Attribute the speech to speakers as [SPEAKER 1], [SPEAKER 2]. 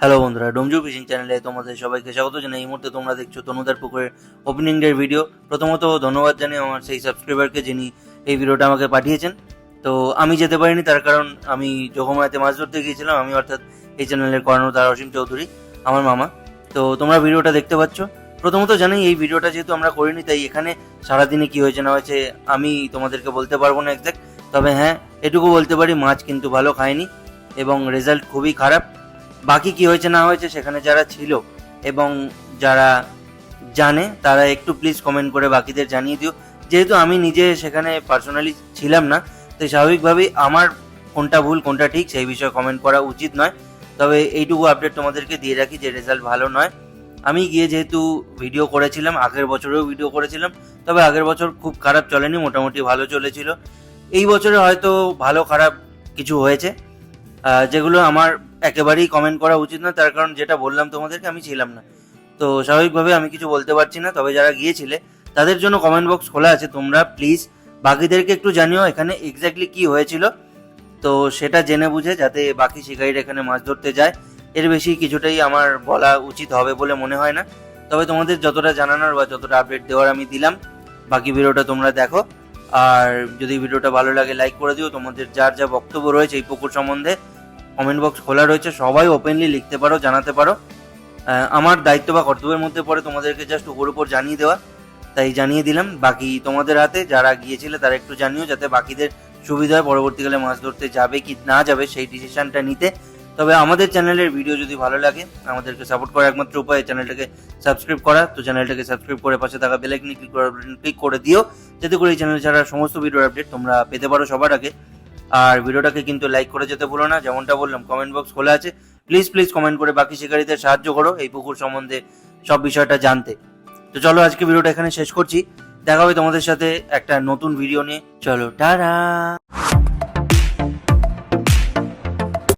[SPEAKER 1] Hello বন্ধুরা, ডোমজু fishing চ্যানেলে তোমাদের সবাইকে স্বাগত জানাই। এই মুহূর্তে তোমরা দেখছ তনুদার পুকুরের ওপেনিং ডের ভিডিও প্রথমত ধন্যবাদ জানাই আমার সেই সাবস্ক্রাইবারকে যিনি এই ভিডিওটা আমাকে পাঠিয়েছেন। তো আমি যেতে পারিনি, তার কারণ আমি যোগমায়াতে মাছ ধরতে গিয়েছিলাম। আমি অর্থাৎ এই চ্যানেলের কর্ণধার অসীম চৌধুরী, আমার মামা। তো তোমরা ভিডিওটা দেখতে পাচ্ছ। প্রথমত জানি, এই ভিডিওটা যেহেতু আমরা করিনি, তাই এখানে সারাদিনে কি হয়েছে না হয়েছে আমি তোমাদেরকে বলতে পারব না এক্সাক্ট তবে হ্যাঁ এটুকু বলতে পারি, মাছ কিন্তু ভালো খায়নি এবং রেজাল্ট খুবই খারাপ। বাকি কি হয়েছে না হয়েছে সেখানে যারা ছিল এবং যারা জানে, তারা একটু প্লিজ কমেন্ট করে বাকিদের জানিয়ে দিও। যেহেতু আমি নিজে সেখানে পার্সোনালি ছিলাম না তাই স্বাভাবিকভাবেই আমার কোনটা ভুল, কোনটা ঠিক সেই বিষয়ে কমেন্ট করা উচিত নয়। তবে এইটুকু আপডেট তোমাদেরকে দিয়ে রাখি যে রেজাল্ট ভালো নয়। আমি গিয়ে যেহেতু ভিডিও করেছিলাম, আগের বছরেও ভিডিও করেছিলাম, তবে আগের বছর খুব খারাপ চলেনি, মোটামুটি ভালো চলেছিল। এই বছরে হয়তো ভালো খারাপ কিছু হয়েছে। যেগুলো আমার একেবারেই কমেন্ট করা উচিত না, তার কারণ যেটা বললাম তোমাদেরকে আমি ছিলাম না। তো স্বাভাবিকভাবে আমি কিছু বলতে পারছি না, তবে যারা গিয়েছিলে, তাদের জন্য কমেন্ট বক্স খোলা আছে, তোমরা প্লিজ বাকিদেরকে একটু জানিও এখানে এক্স্যাক্টলি কি হয়েছিল। তো সেটা জেনে বুঝে যাতে বাকি শিকারীরা এখানে মাছ ধরতে যায়। এর বেশি কিছুটাই আমার বলা উচিত হবে বলে মনে হয় না। তবে তোমাদের যতটা জানানোর বা যতটা আপডেট দেওয়ার আমি দিলাম, বাকি ভিডিওটা তোমরা দেখো। আর যদি ভিডিওটা ভালো লাগে লাইক করে দিও। তোমাদের যার যা বক্তব্য রয়েছে এই পুকুর সম্বন্ধে কমেন্ট বক্স খোলা রয়েছে, সবাই ওপেনলি লিখতে পারো, জানাতে পারো। আমার দায়িত্ব বা কর্তব্যের মধ্যে পড়ে তোমাদেরকে জাস্ট উপর উপর জানিয়ে দেওয়া। তাই জানিয়ে দিলাম, বাকি তোমাদের হাতে যারা গিয়েছিলে তারা একটু জানিও যাতে বাকিদের সুবিধা হয়, পরবর্তীকালে মাছ ধরতে যাবে কি না যাবে সেই ডিসিশনটা নিতে। তবে আমাদের চ্যানেলের ভিডিও যদি ভালো লাগে, আমাদেরকে সাপোর্ট করার একমাত্র উপায় চ্যানেলটাকে সাবস্ক্রাইব করা। তো চ্যানেলটাকে সাবস্ক্রাইব করে পাশে থাকা বেলাইকনি ক্লিক করে ক্লিক করে দিও, যাতে করে এই চ্যানেল ছাড়া সমস্ত ভিডিওর আপডেট তোমরা পেতে পারো সবার আগে। আর ভিডিওটাকে কিন্তু লাইক করে যেতে ভুলো না, যেমনটা বললাম কমেন্ট বক্স খোলা আছে। প্লিজ প্লিজ কমেন্ট করে বাকি শিকারীদের সাহায্য করো এই পুকুর সম্বন্ধে সব বিষয়টা জানতে। তো চলো আজকে ভিডিওটা এখানে শেষ করছি। দেখা হবে তোমাদের সাথে একটা নতুন ভিডিও নিয়ে। চলো, টাটা!